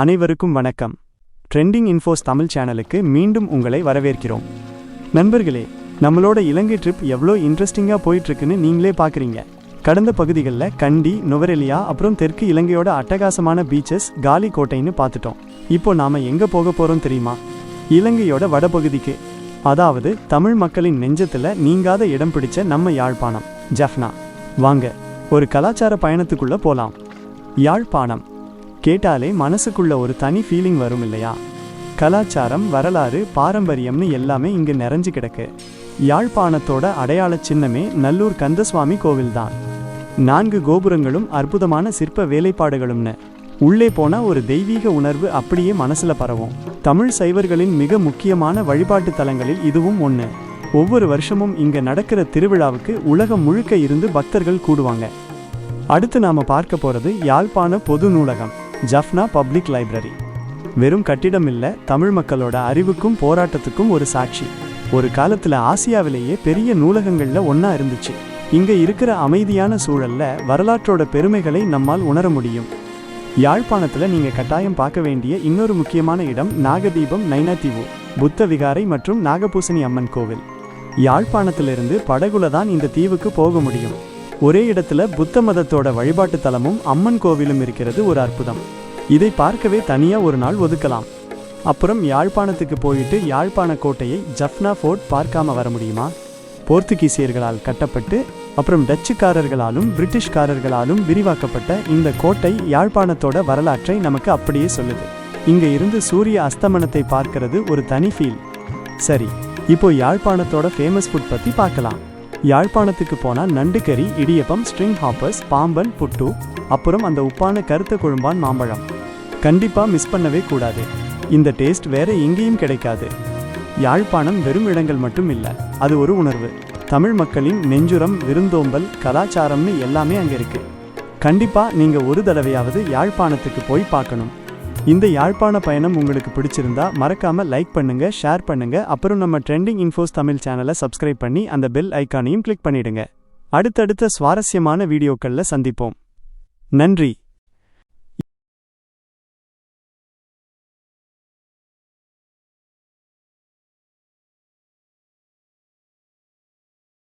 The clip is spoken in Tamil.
அனைவருக்கும் வணக்கம். ட்ரெண்டிங் இன்ஃபோஸ் தமிழ் சேனலுக்கு மீண்டும் உங்களை வரவேற்கிறோம். நண்பர்களே நம்மளோட இலங்கை ட்ரிப் எவ்வளோ இன்ட்ரெஸ்டிங்காக போயிட்டுருக்குன்னு நீங்களே பார்க்குறீங்க கடந்த பகுதிகளில் கண்டி நுவரெலியா அப்புறம் தெற்கு இலங்கையோட அட்டகாசமான பீச்சஸ் காலி கோட்டைன்னு பார்த்துட்டோம் இப்போ நாம் எங்கே போக போகிறோம் தெரியுமா? இலங்கையோட வடபகுதிக்கு. அதாவது தமிழ் மக்களின் நெஞ்சத்தில் நீங்காத இடம் பிடிச்ச நம்ம யாழ்ப்பாணம் ஜஃப்னா. வாங்க ஒரு கலாச்சார பயணத்துக்குள்ளே போகலாம் யாழ்ப்பாணம். கேட்டாலே மனசுக்குள்ள ஒரு தனி ஃபீலிங் வரும் இல்லையா? கலாச்சாரம் வரலாறு பாரம்பரியம்னு எல்லாமே இங்கு நிறைஞ்சு கிடக்கு. யாழ்ப்பாணத்தோட அடையாள சின்னமே நல்லூர் கந்தசுவாமி கோவில்தான். நான்கு கோபுரங்களும் அற்புதமான சிற்ப வேலைப்பாடுகளும்னு. உள்ளே போனால் ஒரு தெய்வீக உணர்வு அப்படியே மனசுல பரவும். தமிழ் சைவர்களின் மிக முக்கியமான வழிபாட்டு தலங்களில் இதுவும் ஒன்று ஒவ்வொரு வருஷமும் இங்க நடக்கிற திருவிழாவுக்கு உலகம் முழுக்க இருந்து பக்தர்கள் கூடுவாங்க. அடுத்து நாம பார்க்க போறது யாழ்ப்பாண பொது நூலகம். Jaffna public library. வெறும் கட்டிடம் இல்லை தமிழ் மக்களோட அறிவுக்கும் போராட்டத்துக்கும் ஒரு சாட்சி. ஒரு காலத்தில் ஆசியாவிலேயே பெரிய நூலகங்களில் ஒன்றா இருந்துச்சு. இங்கே இருக்கிற அமைதியான சூழல்ல வரலாற்றோட பெருமைகளை நம்மால் உணர முடியும். யாழ்ப்பாணத்தில் நீங்கள் கட்டாயம் பார்க்க வேண்டிய இன்னொரு முக்கியமான இடம் நாகதீபம் நைனாதீவு புத்த விகாரை மற்றும் நாகபூசணி அம்மன் கோவில். யாழ்ப்பாணத்திலிருந்து படகுல தான் இந்த தீவுக்கு போக முடியும். ஒரே இடத்துல புத்த மதத்தோட வழிபாட்டு தலமும் அம்மன் கோவிலும் இருக்கிறது ஒரு அற்புதம். இதை பார்க்கவே தனியாக ஒரு நாள் ஒதுக்கலாம். அப்புறம் யாழ்ப்பாணத்துக்கு போயிட்டு யாழ்ப்பாண கோட்டையை ஜஃப்னா ஃபோர்ட் பார்க்காம வர முடியுமா? போர்த்துகீசியர்களால் கட்டப்பட்டு அப்புறம் டச்சுக்காரர்களாலும் பிரிட்டிஷ்காரர்களாலும் விரிவாக்கப்பட்ட இந்த கோட்டை யாழ்ப்பாணத்தோட வரலாற்றை நமக்கு அப்படியே சொல்லுது. இங்க இருந்து சூரிய அஸ்தமனத்தை பார்க்கிறது ஒரு தனி ஃபீல் சரி இப்போ யாழ்ப்பாணத்தோட ஃபேமஸ் ஃபுட் பத்தி பார்க்கலாம். யாழ்ப்பாணத்துக்கு போனால் நண்டுக்கறி இடியப்பம் ஸ்ட்ரிங் ஹாப்பர்ஸ் பாம்பன் புட்டு அப்புறம் அந்த உப்பான கருத்த குழும்பான் மாம்பழம். கண்டிப்பாக மிஸ் பண்ணவே கூடாது. இந்த டேஸ்ட் வேற எங்கேயும் கிடைக்காது. யாழ்ப்பாணம் வெறும் இடங்கள் மட்டும் இல்லை அது ஒரு உணர்வு. தமிழ் மக்களின் நெஞ்சுரம் விருந்தோம்பல் கலாச்சாரம்னு எல்லாமே அங்கே இருக்குது கண்டிப்பாக நீங்கள் ஒரு தடவையாவது யாழ்ப்பாணத்துக்கு போய் பார்க்கணும். இந்த யாழ்ப்பாண பயணம் உங்களுக்கு பிடிச்சிருந்தா மறக்காம லைக் பண்ணுங்க ஷேர் பண்ணுங்க. அப்புறம் நம்ம ட்ரெண்டிங் இன்ஃபோஸ் தமிழ் சேனலை சப்ஸ்கிரைப் பண்ணி அந்த பெல் ஐக்கானையும் கிளிக் பண்ணிடுங்க. அடுத்தடுத்த சுவாரஸ்யமான வீடியோக்கள்ல சந்திப்போம். நன்றி.